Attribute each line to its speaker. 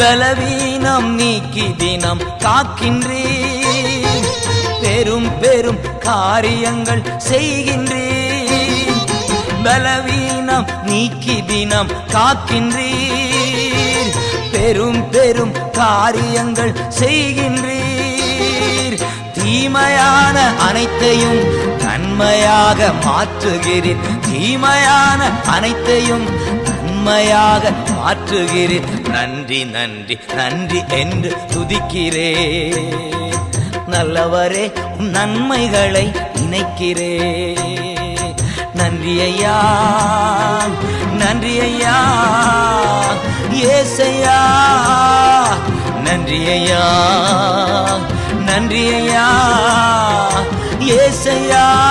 Speaker 1: பலவீனம் நீக்கி தினம் காக்கின்றே பெரும் பெரும் காரியங்கள் செய்கின்றே பலவீனம் நீக்கி தினம் காக்கின்றீர். பெரும் பெரும் காரியங்கள் செய்கின்றீர். தீமையான அனைத்தையும் நன்மையாக மாற்றுகிறீர். தீமையான அனைத்தையும் நன்மையாக மாற்றுகிறீர் நன்றி நன்றி நன்றி என்று துதிக்கிறேன் நல்லவரே நன்மைகளை நினைக்கிறே. நன்றி ஐயா நன்றி ஐயா ஏசையா. நன்றி ஐயா நன்றி ஐயா ஏசையா.